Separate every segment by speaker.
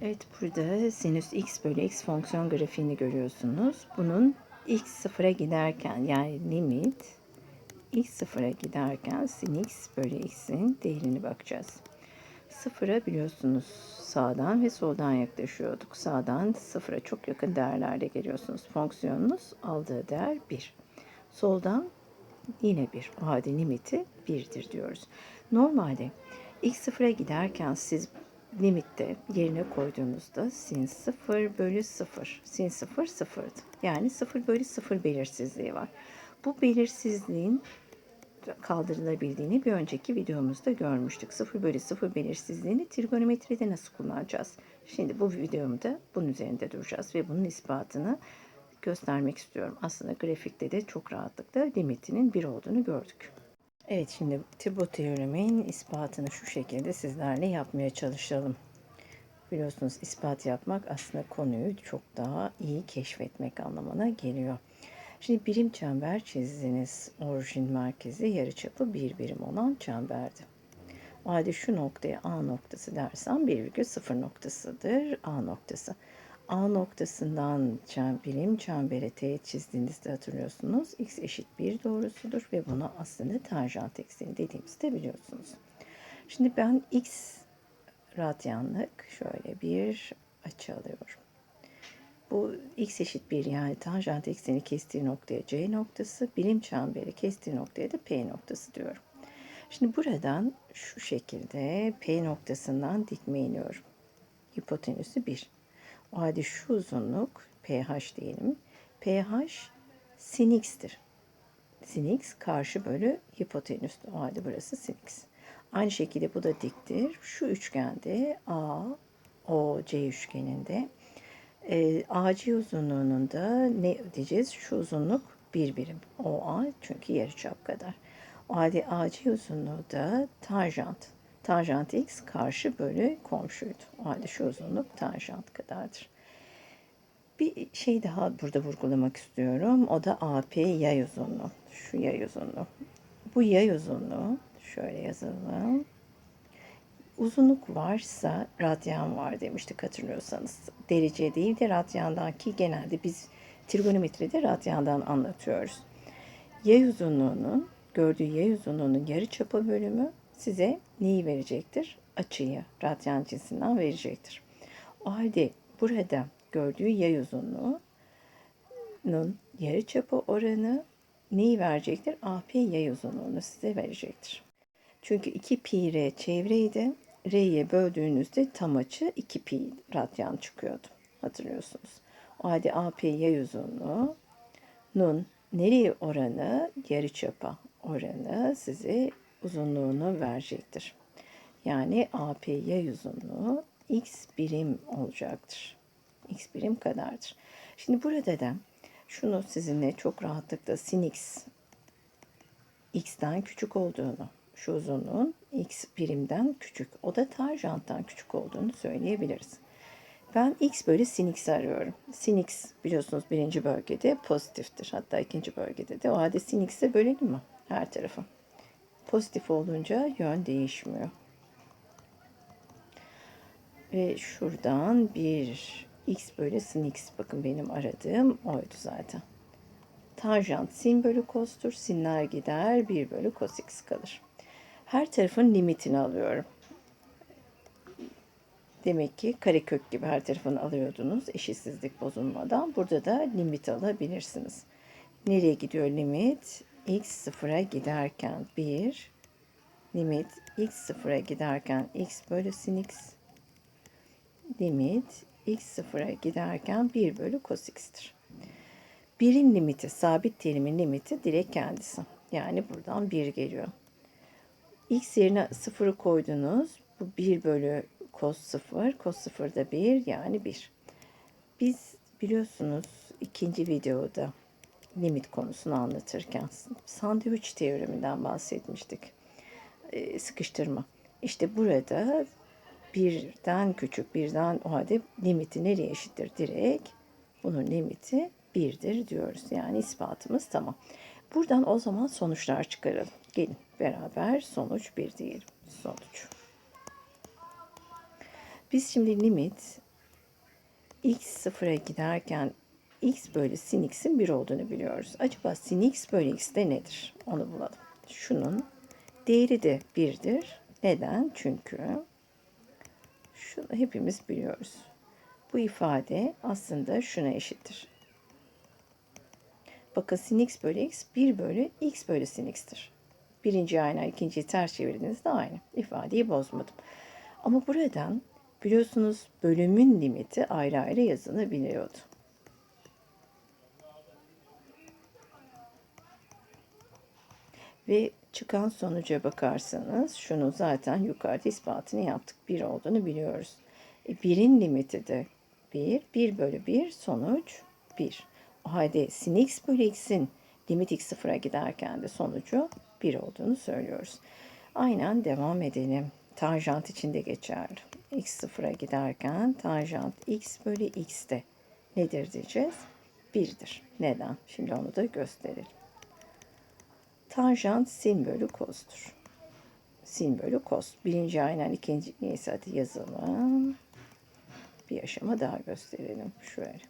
Speaker 1: Evet burada sinüs x bölü x fonksiyon grafiğini görüyorsunuz. Bunun x sıfıra giderken yani limit x sıfıra giderken sin x bölü x'in değerini bakacağız. Sıfıra biliyorsunuz sağdan ve soldan yaklaşıyorduk. Sağdan sıfıra çok yakın değerlerde geliyorsunuz. Fonksiyonunuz aldığı değer 1. Soldan yine 1. O halde limiti 1'dir diyoruz. Normalde x sıfıra giderken siz limitte yerine koyduğunuzda sin 0 bölü 0. Sin 0 sıfırdı. Yani 0 bölü 0 belirsizliği var. Bu belirsizliğin kaldırılabildiğini bir önceki videomuzda görmüştük. 0 bölü 0 belirsizliğini trigonometride nasıl kullanacağız? Şimdi bu videomda bunun üzerinde duracağız ve bunun ispatını göstermek istiyorum. Aslında grafikte de çok rahatlıkla limitinin 1 olduğunu gördük. Evet şimdi bu teoremin ispatını şu şekilde sizlerle yapmaya çalışalım. Biliyorsunuz ispat yapmak aslında konuyu çok daha iyi keşfetmek anlamına geliyor. Şimdi birim çember çizdiniz. Orijin merkezi yarıçapı bir birim olan çemberdi. O halde şu noktaya A noktası dersem 1,0 noktasıdır A noktası. A noktasından çem, birim çembere teğet çizdiğinizde hatırlıyorsunuz. X eşit 1 doğrusudur ve buna aslında tanjant ekseni dediğimizde biliyorsunuz. Şimdi ben X radyanlık şöyle bir açı alıyorum. Bu x eşit 1 yani tanjant ekseni kestiği noktaya C noktası, birim çemberi kestiği noktaya da P noktası diyorum. Şimdi buradan şu şekilde P noktasından dikme iniyorum. Hipotenüsü 1. O halde şu uzunluk pH diyelim. pH sin x'tir. Karşı bölü hipotenüs. O halde burası sin. Aynı şekilde bu da diktir. Şu üçgende A, O, C üçgeninde e, AC uzunluğunun da ne diyeceğiz? Şu uzunluk bir birim. OA çünkü yarıçap kadar. O halde AC uzunluğu da tanjant. Tanjant x karşı bölü komşuydu. O halde şu uzunluk tanjant kadardır. Bir şey daha burada vurgulamak istiyorum. O da AP yay uzunluğu. Şu yay uzunluğu. Bu yay uzunluğu şöyle yazalım. Uzunluk varsa radyan var demiştik hatırlıyorsanız. Derece değil de radyandan ki genelde biz trigonometride radyandan anlatıyoruz. Yay uzunluğunun, gördüğü yay uzunluğunun yarı çapı bölümü size neyi verecektir? Açıyı radyan cinsinden verecektir. O halde burada gördüğü yay uzunluğunun yarı çapı oranı neyi verecektir? AP yay uzunluğunu size verecektir. Çünkü 2 pi r çevreydi. R'ye böldüğünüzde tam açı 2 pi radyan çıkıyordu. Hatırlıyorsunuz. O halde AP yay uzunluğunun nereye oranı? Yarıçapa oranı size uzunluğunu verecektir. Yani AP yay uzunluğu x birim olacaktır. x birim kadardır. Şimdi burada da şunu sizinle çok rahatlıkla sin x x'ten küçük olduğunu şu uzunluğun x birimden küçük. O da tanjanttan küçük olduğunu söyleyebiliriz. Ben x bölü sin x arıyorum. Sin x biliyorsunuz birinci bölgede pozitiftir. Hatta ikinci bölgede de. O halde sin x'e bölelim mi? Her tarafı. Pozitif olunca yön değişmiyor. Ve şuradan bir x bölü sin x. Bakın benim aradığım oydu zaten. Tanjant sin bölü kostur. Sinler gider. 1 bölü cos x kalır her tarafın limitini alıyorum. Demek ki karekök gibi her tarafını alıyordunuz eşitsizlik bozulmadan. Burada da limit alabilirsiniz. Nereye gidiyor limit? X sıfıra giderken 1 limit x sıfıra giderken x bölü sin x limit x sıfıra giderken 1 bölü cos x'tir. Birin limiti, sabit terimin limiti direkt kendisi. Yani buradan 1 geliyor x yerine sıfırı koydunuz. Bu 1 bölü cos 0. Cos 0 da 1 yani 1. Biz biliyorsunuz ikinci videoda limit konusunu anlatırken sandviç teoreminden bahsetmiştik. Ee, sıkıştırma. İşte burada birden küçük birden o halde limiti nereye eşittir direkt? Bunun limiti 1'dir diyoruz. Yani ispatımız tamam. Buradan o zaman sonuçlar çıkaralım. Gelin beraber sonuç bir diyelim. Sonuç. Biz şimdi limit x sıfıra giderken x bölü sin x'in 1 olduğunu biliyoruz. Acaba sin x bölü x de nedir? Onu bulalım. Şunun değeri de 1'dir. Neden? Çünkü şunu hepimiz biliyoruz. Bu ifade aslında şuna eşittir. Bakın sin x bölü x 1 bölü x bölü sin x'tir. Birinci aynı, ikinciyi ters çevirdiğinizde aynı. İfadeyi bozmadım. Ama buradan biliyorsunuz bölümün limiti ayrı ayrı yazılabiliyordu. Ve çıkan sonuca bakarsanız şunu zaten yukarıda ispatını yaptık. 1 olduğunu biliyoruz. E, 1'in limiti de 1. 1 bölü 1 sonuç 1. O halde sin x bölü x'in limit x sıfıra giderken de sonucu 1 olduğunu söylüyoruz. Aynen devam edelim. Tanjant için de geçerli. x sıfıra giderken tanjant x bölü x de nedir diyeceğiz? 1'dir. Neden? Şimdi onu da gösterelim. Tanjant sin bölü kostur. Sin bölü kos. Birinci aynen ikinci neyse hadi yazalım. Bir aşama daha gösterelim. Şöyle.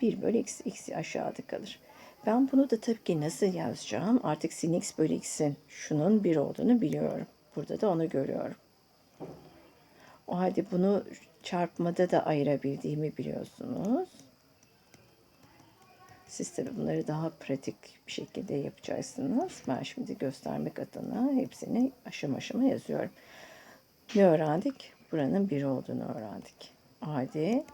Speaker 1: 1 bölü x, x aşağıda kalır. Ben bunu da tabii ki nasıl yazacağım? Artık sin x bölü x'in şunun 1 olduğunu biliyorum. Burada da onu görüyorum. O halde bunu çarpmada da ayırabildiğimi biliyorsunuz. Siz tabii bunları daha pratik bir şekilde yapacaksınız. Ben şimdi göstermek adına hepsini aşama aşama yazıyorum. Ne öğrendik? Buranın 1 olduğunu öğrendik. O halde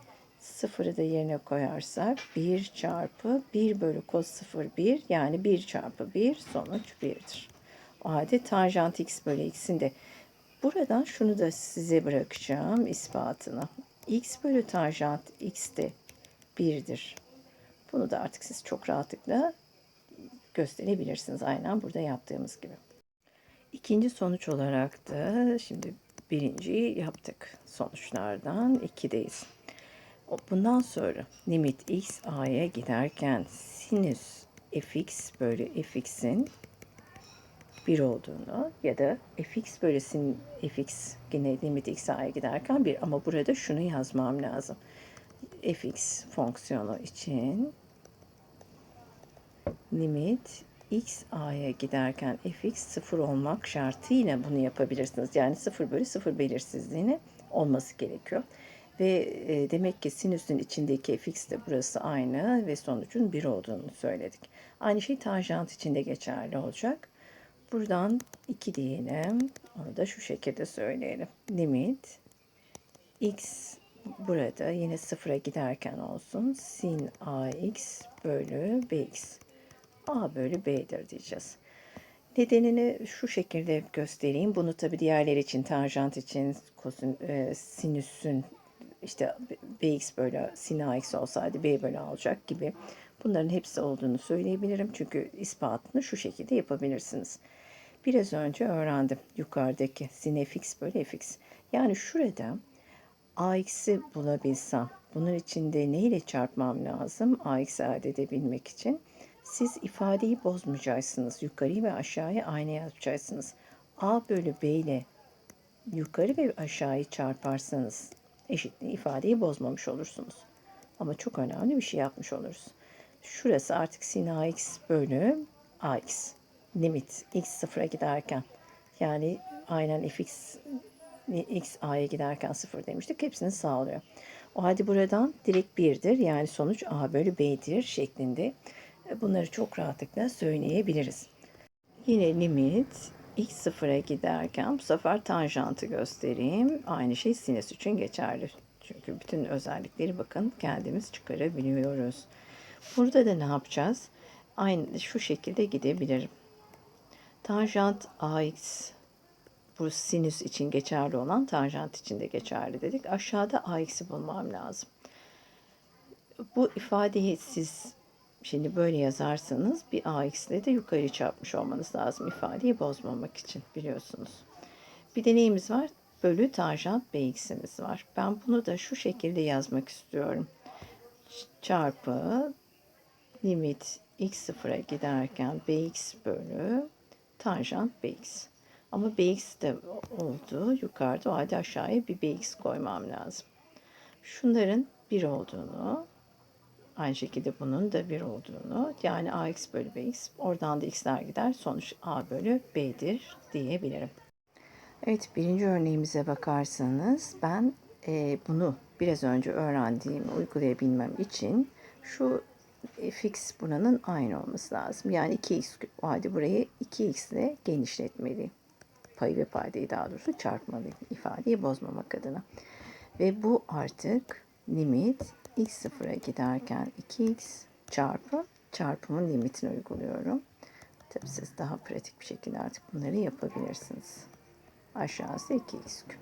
Speaker 1: sıfırı da yerine koyarsak 1 çarpı 1 bölü cos 0 1 yani 1 çarpı 1 sonuç 1'dir. O tanjant x bölü x'in de buradan şunu da size bırakacağım ispatını. x bölü tanjant x de 1'dir. Bunu da artık siz çok rahatlıkla gösterebilirsiniz. Aynen burada yaptığımız gibi. İkinci sonuç olarak da şimdi birinciyi yaptık. Sonuçlardan 2'deyiz. Bundan sonra limit x a'ya giderken sinüs fx bölü fx'in 1 olduğunu ya da fx bölü sin fx yine limit x a'ya giderken 1 ama burada şunu yazmam lazım. Fx fonksiyonu için limit x a'ya giderken fx 0 olmak şartıyla bunu yapabilirsiniz. Yani 0 bölü 0 belirsizliğini olması gerekiyor. Ve e, demek ki sinüsün içindeki fx de burası aynı ve sonucun 1 olduğunu söyledik. Aynı şey tanjant için de geçerli olacak. Buradan 2 diyelim. Onu da şu şekilde söyleyelim. Limit x burada yine sıfıra giderken olsun. Sin ax bölü bx. a bölü b'dir diyeceğiz. Nedenini şu şekilde göstereyim. Bunu tabi diğerleri için, tanjant için, kosin, e, sinüsün işte bx bölü sin ax olsaydı b bölü alacak gibi bunların hepsi olduğunu söyleyebilirim. Çünkü ispatını şu şekilde yapabilirsiniz. Biraz önce öğrendim yukarıdaki sin fx bölü fx. Yani şurada ax'i bulabilsem bunun içinde ne ile çarpmam lazım ax'i elde edebilmek için? Siz ifadeyi bozmayacaksınız. Yukarıyı ve aşağıya aynı yapacaksınız. a bölü b ile yukarı ve aşağıyı çarparsanız eşitliği ifadeyi bozmamış olursunuz. Ama çok önemli bir şey yapmış oluruz. Şurası artık sin ax bölü ax. Limit x sıfıra giderken yani aynen fx x a'ya giderken sıfır demiştik. Hepsini sağlıyor. O halde buradan direkt birdir. Yani sonuç a bölü b'dir şeklinde. Bunları çok rahatlıkla söyleyebiliriz. Yine limit x sıfıra giderken bu sefer tanjantı göstereyim. Aynı şey sinüs için geçerli. Çünkü bütün özellikleri bakın kendimiz çıkarabiliyoruz. Burada da ne yapacağız? Aynı şu şekilde gidebilirim. Tanjant ax bu sinüs için geçerli olan tanjant için de geçerli dedik. Aşağıda ax'i bulmam lazım. Bu ifadeyi siz Şimdi böyle yazarsanız bir ax ile de yukarı çarpmış olmanız lazım ifadeyi bozmamak için biliyorsunuz. Bir de neyimiz var? Bölü tanjant bx'imiz var. Ben bunu da şu şekilde yazmak istiyorum. Çarpı limit x sıfıra giderken bx bölü tanjant bx. Ama bx de oldu yukarıda. O halde aşağıya bir bx koymam lazım. Şunların 1 olduğunu, aynı şekilde bunun da 1 olduğunu, yani ax bölü bx, oradan da x'ler gider. Sonuç a bölü b'dir diyebilirim. Evet birinci örneğimize bakarsanız ben e, bunu biraz önce öğrendiğimi uygulayabilmem için şu e, fix buranın aynı olması lazım. Yani 2x küp. O halde burayı 2x ile genişletmeliyim. Payı ve paydayı daha doğrusu çarpmalıyım. ifadeyi bozmamak adına. Ve bu artık limit x sıfıra giderken 2x çarpı çarpımın limitini uyguluyorum. Tabii siz daha pratik bir şekilde artık bunları yapabilirsiniz. Aşağısı 2x küp.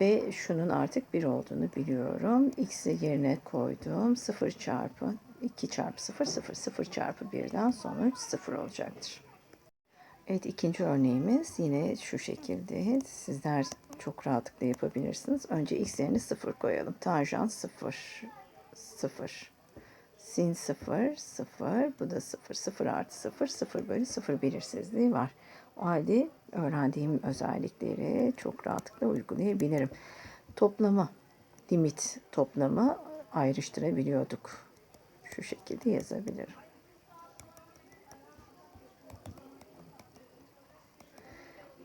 Speaker 1: Ve şunun artık 1 olduğunu biliyorum. X'i yerine koydum. 0 çarpı 2 çarpı 0 0 0 çarpı 1'den sonuç 0 olacaktır. Evet ikinci örneğimiz yine şu şekilde. Sizler çok rahatlıkla yapabilirsiniz. Önce x yerine 0 koyalım. Tanjant 0 0 sin 0 0 bu da 0 0 artı 0 0 bölü 0 belirsizliği var. O halde öğrendiğim özellikleri çok rahatlıkla uygulayabilirim. Toplama, limit toplamı ayrıştırabiliyorduk. Şu şekilde yazabilirim.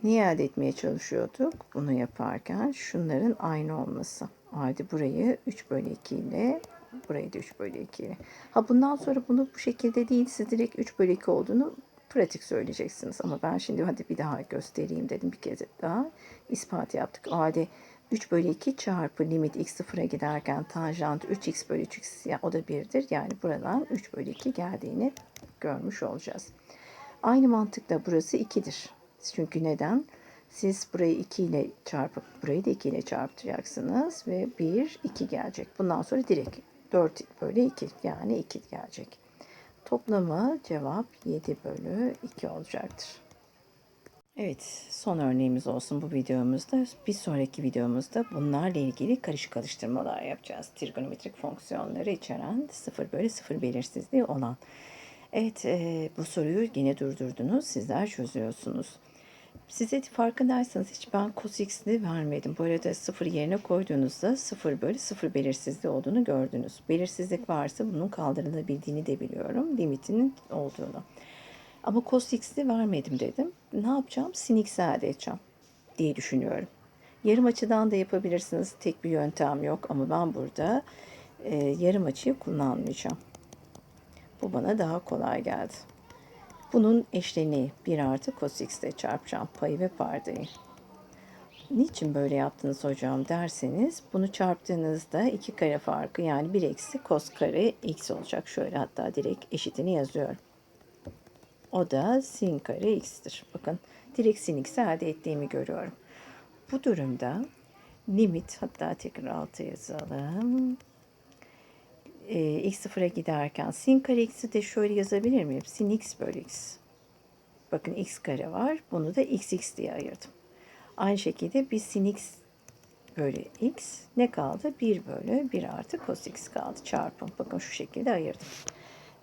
Speaker 1: Niye elde etmeye çalışıyorduk? Bunu yaparken şunların aynı olması. O halde burayı 3 bölü 2 ile burayı da 3 bölü 2 ile. Ha bundan sonra bunu bu şekilde değil siz direkt 3 bölü 2 olduğunu pratik söyleyeceksiniz. Ama ben şimdi hadi bir daha göstereyim dedim bir kez daha. ispat yaptık. O halde 3 bölü 2 çarpı limit x sıfıra giderken tanjant 3x bölü 3x yani o da 1'dir. Yani buradan 3 bölü 2 geldiğini görmüş olacağız. Aynı mantıkla burası 2'dir. Çünkü neden? Siz burayı 2 ile çarpıp burayı da 2 ile çarptıracaksınız ve 1, 2 gelecek. Bundan sonra direkt 4 bölü 2 yani 2 gelecek. Toplamı cevap 7 bölü 2 olacaktır. Evet son örneğimiz olsun bu videomuzda. Bir sonraki videomuzda bunlarla ilgili karışık alıştırmalar yapacağız. Trigonometrik fonksiyonları içeren 0 bölü 0 belirsizliği olan. Evet e, bu soruyu yine durdurdunuz. Sizler çözüyorsunuz. Size farkındaysanız hiç ben cos x'li vermedim. Bu arada 0 yerine koyduğunuzda 0 bölü 0 belirsizliği olduğunu gördünüz. Belirsizlik varsa bunun kaldırılabildiğini de biliyorum. Limitinin olduğunu. Ama cos x'li vermedim dedim. Ne yapacağım? Sin x elde edeceğim diye düşünüyorum. Yarım açıdan da yapabilirsiniz. Tek bir yöntem yok ama ben burada e, yarım açıyı kullanmayacağım. Bu bana daha kolay geldi. Bunun eşleniği 1 artı cos x çarpacağım payı ve paydayı. Niçin böyle yaptınız hocam derseniz bunu çarptığınızda iki kare farkı yani 1 eksi cos kare x olacak. Şöyle hatta direkt eşitini yazıyorum. O da sin kare x'tir. Bakın direkt sin x'i elde ettiğimi görüyorum. Bu durumda limit hatta tekrar altı yazalım e, x sıfıra giderken sin kare x'i de şöyle yazabilir miyim? Sin x bölü x. Bakın x kare var. Bunu da x x diye ayırdım. Aynı şekilde bir sin x bölü x ne kaldı? 1 bölü 1 artı cos x kaldı. Çarpım. Bakın şu şekilde ayırdım.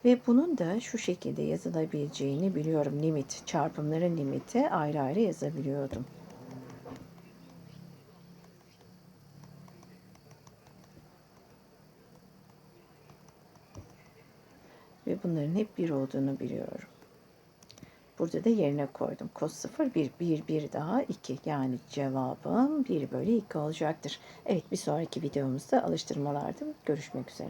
Speaker 1: Ve bunun da şu şekilde yazılabileceğini biliyorum. Limit, çarpımların limiti ayrı ayrı yazabiliyordum. Ve bunların hep 1 olduğunu biliyorum. Burada da yerine koydum. Cos 0 1 1 1 daha 2 yani cevabım 1 bölü 2 olacaktır. Evet bir sonraki videomuzda alıştırmalarda görüşmek üzere.